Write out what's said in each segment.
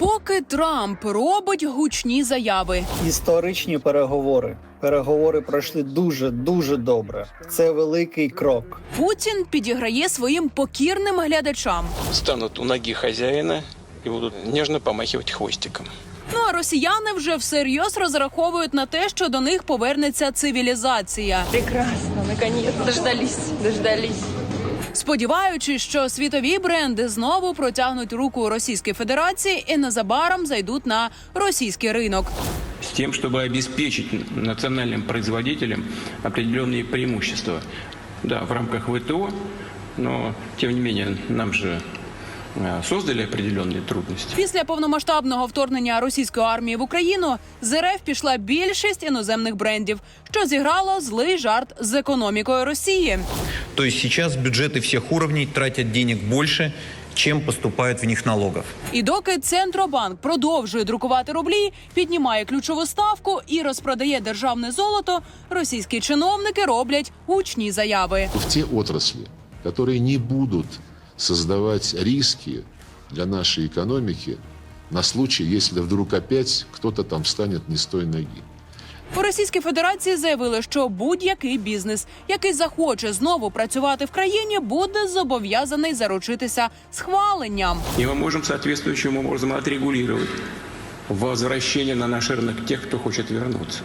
Поки Трамп робить гучні заяви, Історичні переговори. Переговори пройшли дуже дуже добре. Це великий крок. Путін підіграє своїм покірним глядачам. станут у ноги хозяина и будут нежно помахивать хвостиком. Ну а росіяни вже всерйоз розраховують на те, що до них повернеться цивілізація, Прекрасно, наконец, дождались, дождались сподіваючись, що світові бренди знову протягнуть руку Російської Федерації і незабаром зайдуть на російський ринок. С тем, чтобы обеспечить национальным производителям определенные преимущества. Да, в рамках ВТО, но тем не менее нам же э, создали определенные трудности. Після повномасштабного вторгнення російської армії в Україну з РФ пішла більшість іноземних брендів, що зіграло злий жарт з економікою Росії. То есть сейчас бюджеты всех уровней тратят денег больше, чем поступает в них налогов. І доки Центробанк продовжує друкувати рублі, піднімає ключову ставку і розпродає державне золото, російські чиновники роблять гучні заяви. в те отрасли, которые не будут создавать риски для нашей экономики на случай, если вдруг опять кто-то там встанет не с той ноги. У Російській Федерації заявили, що будь-який бізнес, який захоче знову працювати в країні, буде зобов'язаний заручитися схваленням. И мы можем соответствующим образом отрегулировать возвращение на наш рынок тех, кто хочет вернуться,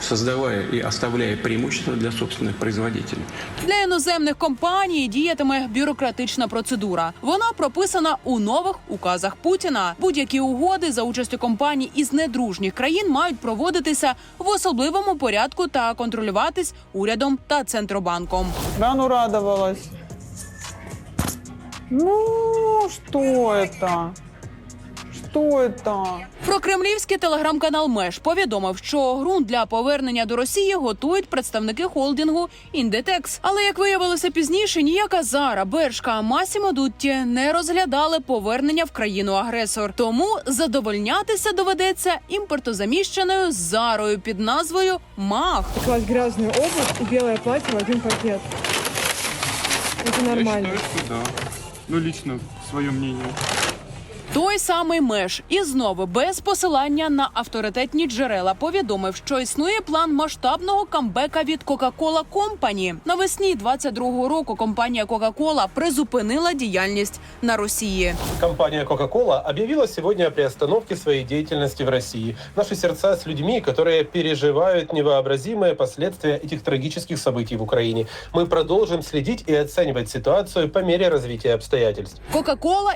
создавая и оставляя преимущества для собственных производителей. Для іноземних компаній діятиме бюрократична процедура. Вона прописана у нових указах Путіна. Будь-які угоди за участю компаній із недружніх країн мають проводитися в особливому порядку та контролюватись урядом та центробанком. Рану радовалась. Ну, что это? Что это? Прокремлівський телеграм-канал Меж повідомив, що ґрунт для повернення до Росії готують представники холдингу Індетекс. Але як виявилося пізніше, ніяка Зара, Бершка, Масімо Дутті не розглядали повернення в країну агресор. Тому задовольнятися доведеться імпортозаміщеною Зарою під назвою Мах. класть грязную обувь и белое платье в один пакет. Это нормально. да. Ну, лично, свое мнение. Той самий меж і знову без посилання на авторитетні джерела повідомив, що існує план масштабного камбека від Coca-Cola Company. Навесні 22-го року компанія Coca-Cola призупинила діяльність на Росії. Компания Coca-Cola объявила сегодня о приостановке своей деятельности в России. Наши сердца с людьми, которые переживают невообразимые последствия этих трагических событий в Украине. Мы продолжим следить и оценивать ситуацию по мере развития обстоятельств. Coca-Cola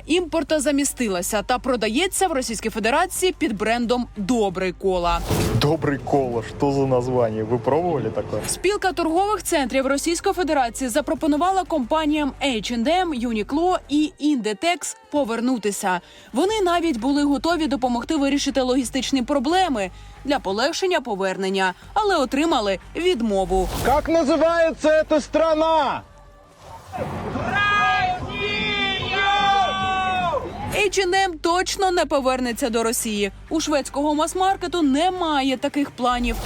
імпортозамістилася та продається в Російській Федерації під брендом Добрий кола. Добрый кола, что за название? Вы пробовали такое? Спілка торгових центрів Російської Федерації запропонувала компаніям H&M, Uniqlo і Inditex повернутися. Вони навіть були готові допомогти вирішити логістичні проблеми для полегшення повернення, але отримали відмову. Как называется эта страна? H&M точно не повернеться до Росії. У шведського мас-маркету немає таких планів.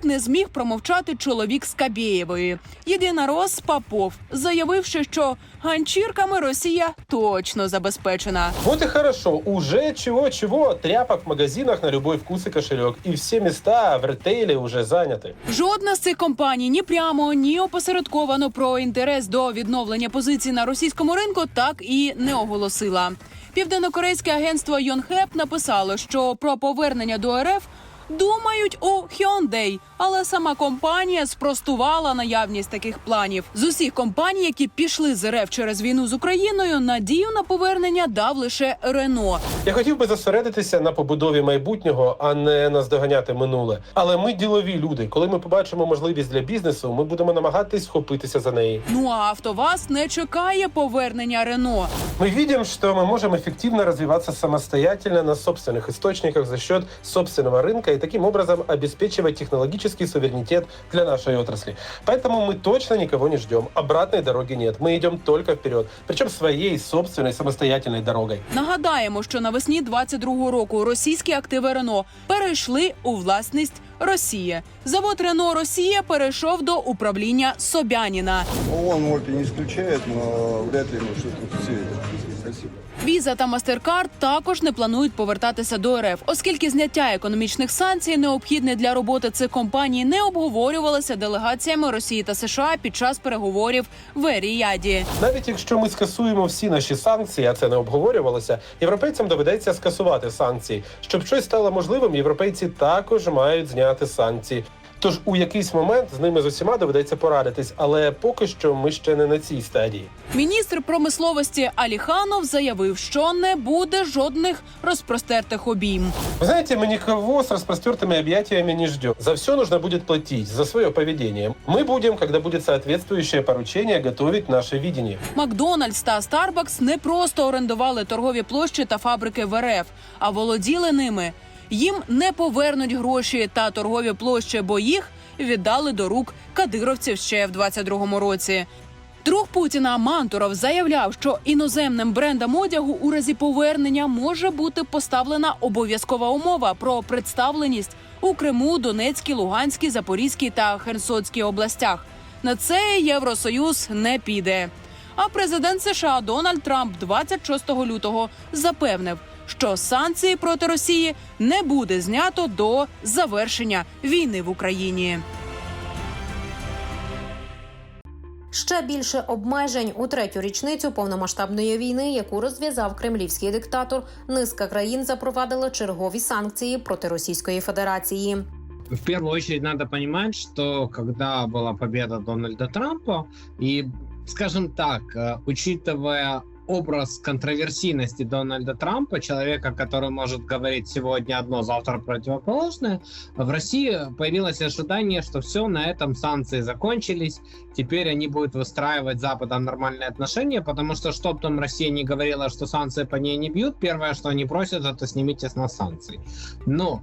Тут не зміг промовчати чоловік з Кабєєвої. Єдинорос Попов, заявивши, що ганчірками Росія точно забезпечена. Вот и хорошо. Уже чего-чего, тряпок в магазинах на любой вкус и кошелек. И все места в ритейле уже заняты. Жодна з цих компаній ні прямо, ні опосередковано про інтерес до відновлення позицій на російському ринку так і не оголосила. Південнокорейське агентство Йонхеп написало, що про повернення до РФ думають у Hyundai, але сама компанія спростувала наявність таких планів. З усіх компаній, які пішли з РФ через війну з Україною, надію на повернення дав лише Рено. Я хотів би зосередитися на побудові майбутнього, а не наздоганяти минуле. Але ми ділові люди. Коли ми побачимо можливість для бізнесу, ми будемо намагатись схопитися за неї. Ну а АвтоВАЗ не чекає повернення Рено. Мы видим, что мы можем эффективно развиваться самостоятельно на собственных источниках за счет собственного рынка и таким образом обеспечивать технологический суверенитет для нашей отрасли. Поэтому мы точно никого не ждем. Обратной дороги нет. Мы идем только вперед. Причем своей собственной самостоятельной дорогой. Нагадаємо, що навесні 22-го року російські активи Рено перейшли у власність Росії. Завод Рено Росія перейшов до управління Собяніна. Он ОПИ не исключает, но вряд ли ему что-то светит. Спасибо. Віза та Мастеркард також не планують повертатися до РФ, оскільки зняття економічних санкцій, необхідне для роботи цих компаній, не обговорювалося делегаціями Росії та США під час переговорів в Еріяді. Навіть якщо ми скасуємо всі наші санкції, а це не обговорювалося, європейцям доведеться скасувати санкції. Щоб щось стало можливим, європейці також мають зняти санкції. Тож у якийсь момент з ними з усіма доведеться порадитись, але поки що ми ще не на цій стадії. Міністр промисловості Аліханов заявив, що не буде жодних розпростертих обійм. Вы знаете, мы никого с распростертыми объятиями не ждем. За все нужно будет платить, за свое поведение. Мы будем, когда будет соответствующее поручение, готовить наше видение. Макдональдс та Старбакс не просто орендували торгові площі та фабрики в РФ, а володіли ними. Їм не повернуть гроші та торгові площі, бо їх віддали до рук кадировців ще в 22-му році. Друг Путіна Мантуров заявляв, що іноземним брендам одягу у разі повернення може бути поставлена обов'язкова умова про представленість у Криму, Донецькій, Луганській, Запорізькій та Херсонській областях. На це Євросоюз не піде. А президент США Дональд Трамп 26 лютого запевнив, що санкції проти Росії не буде знято до завершення війни в Україні. Ще більше обмежень у третю річницю повномасштабної війни, яку розв'язав кремлівський диктатор. Низка країн запровадила чергові санкції проти Російської Федерації. В первую очередь надо понимать, что когда была победа Дональда Трампа, и, скажем так, э, учитывая образ контроверсийности Дональда Трампа, человека, который может говорить сегодня одно, завтра противоположное, в России появилось ожидание, что все, на этом санкции закончились, теперь они будут выстраивать с Западом нормальные отношения, потому что, что бы там Россия не говорила, что санкции по ней не бьют, первое, что они просят, это снимите с нас санкции. Но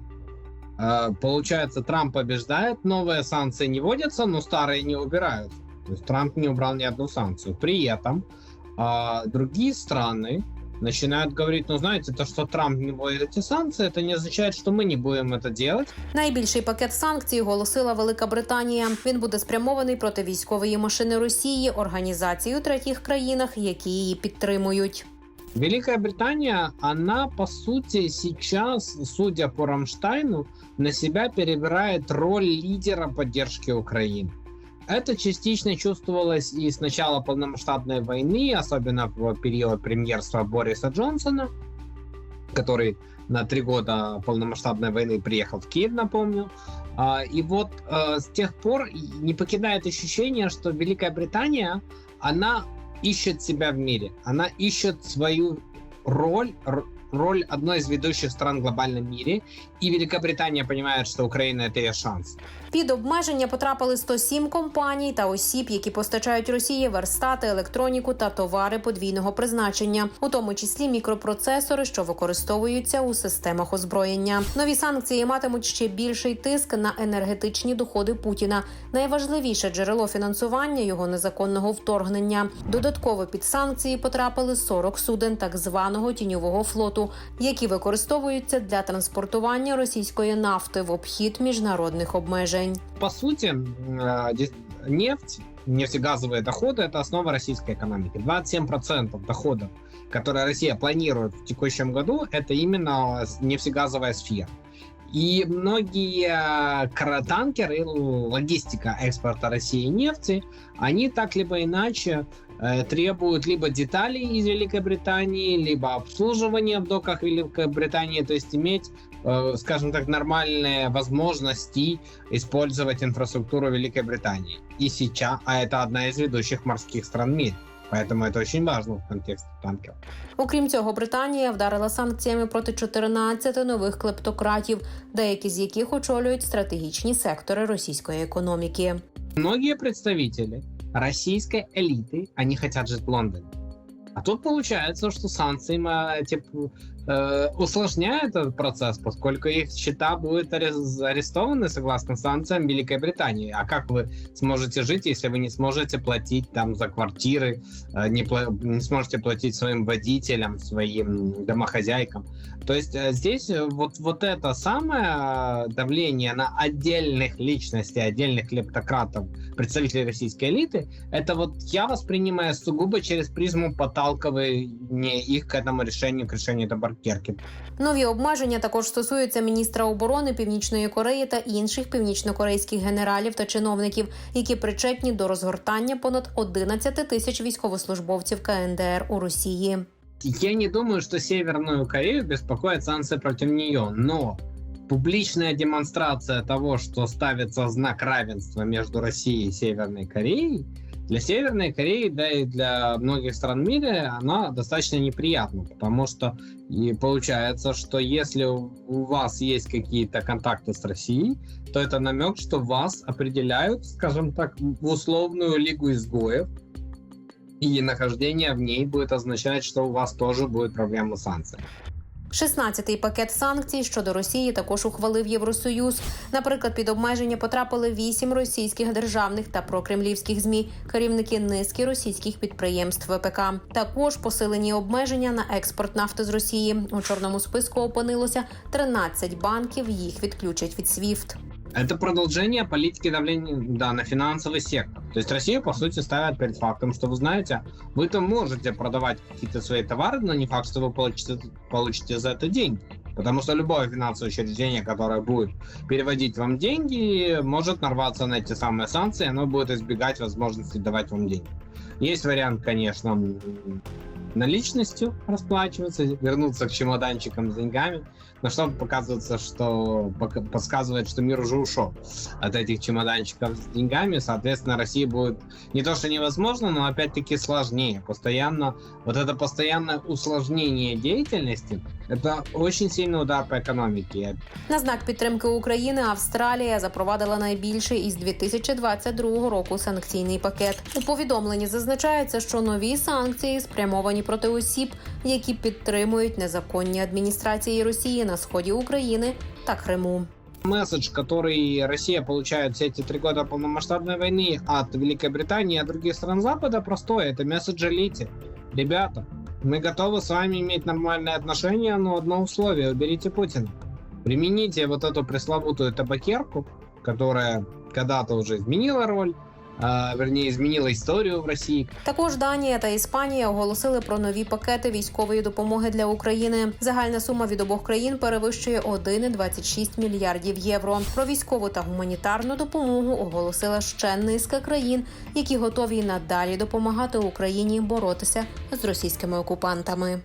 Э, Получается, Трамп побеждает, новые санкции не вводятся, но старые не убирают. То есть Трамп не убрал ни одну санкцию. При этом а, другие страны начинают говорить, ну знаете, то, что Трамп не вводит эти санкции, это не означает, что мы не будем это делать. Найбільший пакет санкцій оголосила Велика Британія. Він буде спрямований проти військової машини Росії, організацій у третіх країнах, які її підтримують. Великая Британия, она по сути сейчас, судя по Рамштайну, на себя перебирает роль лидера поддержки Украины. Это частично чувствовалось и с начала полномасштабной войны, особенно в период премьерства Бориса Джонсона, который на три года полномасштабной войны приехал в Киев, напомню. А, И вот э, с тех пор не покидает ощущение, что Великая Британия, она ищет себя в мире, она ищет свою роль, роль одной из ведущих стран в глобальном мире, и Великобритания понимает, что Украина это ее шанс. Під обмеження потрапили 107 компаній та осіб, які постачають Росії верстати, електроніку та товари подвійного призначення, у тому числі мікропроцесори, що використовуються у системах озброєння. Нові санкції матимуть ще більший тиск на енергетичні доходи Путіна, найважливіше джерело фінансування його незаконного вторгнення. Додатково під санкції потрапили 40 суден так званого тіньового флоту, які використовуються для транспортування російської нафти в обхід міжнародних обмежень. По сути, э, дес- нефть, нефтегазовые доходы – это основа российской экономики. 27% доходов, которые Россия планирует в текущем году, это именно с- нефтегазовая сфера. И многие кра- танкеры, логистика экспорта России нефти, они так либо иначе э, требуют либо деталей из Великобритании, либо обслуживания в доках Великобритании, то есть иметь, э, скажем так, нормальные возможности использовать инфраструктуру Великой Британии. И сейчас, а это одна из ведущих морских стран в мире. Поэтому это очень важно в контексте танкеров. Окрім цього, Британія вдарила санкціями проти 14 нових клептократів, деякі з яких очолюють стратегічні сектори російської економіки. Многие представители российской элиты, они хотят жить в Лондоне. А тут получается, что санкции ма- эти п- э, усложняет этот процесс, поскольку их счета будут аре- арестованы согласно санкциям Великой Британии. А как вы сможете жить, если вы не сможете платить там за квартиры, э, не, пла- не сможете платить своим водителям, своим домохозяйкам? То есть э, здесь вот, вот это самое давление на отдельных личностей, отдельных клептократов, представителей российской элиты, это вот я воспринимаю сугубо через призму подталкивания их к этому решению, к решению табакерки. Нові обмеження також стосуються міністра оборони Північної Кореї та інших північнокорейських генералів та чиновників, які причетні до розгортання понад 11 тисяч військовослужбовців КНДР у Росії. Я не думаю, что Северную Корею беспокоят санкции против нее, но публичная демонстрация того, что ставится знак равенства между Россией и Северной Кореей, для Северной Кореи, да и для многих стран мира, она достаточно неприятна, потому что и получается, что если у вас есть какие-то контакты с Россией, то это намек, что вас определяют, скажем так, в условную лигу изгоев, и нахождение в ней будет означать, что у вас тоже будет проблема с санкциями. 16-й пакет санкцій щодо Росії також ухвалив Євросоюз. Наприклад, під обмеження потрапили вісім російських державних та прокремлівських змі, керівники низки російських підприємств ВПК. Також посилені обмеження на експорт нафти з Росії. У чорному списку опинилося 13 банків. Їх відключать від SWIFT. Это продолжение политики давления да, на финансовый сектор. То есть Россию, по сути, ставят перед фактом, что вы знаете, вы то можете продавать какие-то свои товары, но не факт, что вы получите, получите за это деньги. Потому что любое финансовое учреждение, которое будет переводить вам деньги, может нарваться на эти самые санкции, оно будет избегать возможности давать вам деньги. Есть вариант, конечно, наличностью расплачиваться, вернуться к чемоданчикам с деньгами, но что показывается, что пока- подсказывает, что мир уже ушел от этих чемоданчиков с деньгами, соответственно, России будет не то что невозможно, но опять-таки сложнее. Постоянно, вот это постоянное усложнение деятельности, это очень сильный удар по экономике. На знак підтримки України Австралія запровадила найбільший із 2022 року санкційний пакет. У повідомленні зазначається, що нові санкції спрямовані проти осіб, які підтримують незаконні адміністрації Росії на сході України та Криму. Месседж, который Россия получает все эти три года полномасштабной войны от Великой Британии и от других стран Запада, простой. Это месседж элите. Ребята, мы готовы с вами иметь нормальные отношения, но одно условие – уберите Путина. Примените вот эту пресловутую табакерку, которая когда-то уже изменила роль, а, вернее, изменила историю в России, Також Данія та Іспанія оголосили про нові пакети військової допомоги для України. Загальна сума від обох країн перевищує 1,26 мільярдів євро. Про військову та гуманітарну допомогу оголосила ще низка країн, які готові надалі допомагати Україні боротися з російськими окупантами.